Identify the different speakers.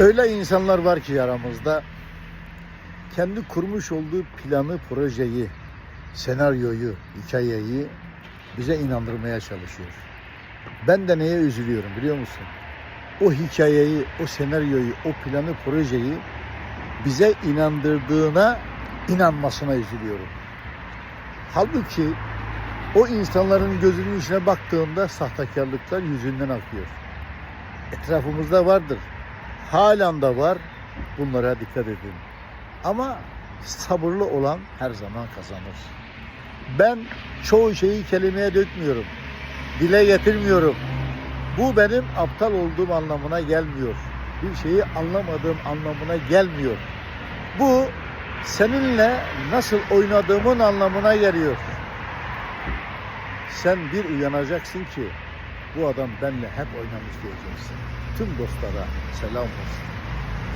Speaker 1: Öyle insanlar var ki aramızda kendi kurmuş olduğu planı, projeyi, senaryoyu, hikayeyi bize inandırmaya çalışıyor. Ben de neye üzülüyorum biliyor musun? O hikayeyi, o senaryoyu, o planı, projeyi bize inandırdığına inanmasına üzülüyorum. Halbuki o insanların gözünün içine baktığında sahtekarlıklar yüzünden akıyor. Etrafımızda vardır. Halen de var. Bunlara dikkat edin. Ama sabırlı olan her zaman kazanır. Ben çoğu şeyi kelimeye dökmüyorum. Dile getirmiyorum. Bu benim aptal olduğum anlamına gelmiyor. Bir şeyi anlamadığım anlamına gelmiyor. Bu seninle nasıl oynadığımın anlamına geliyor. Sen bir uyanacaksın ki bu adam benimle hep oynamış diyeceksin. Tüm dostlara selam olsun.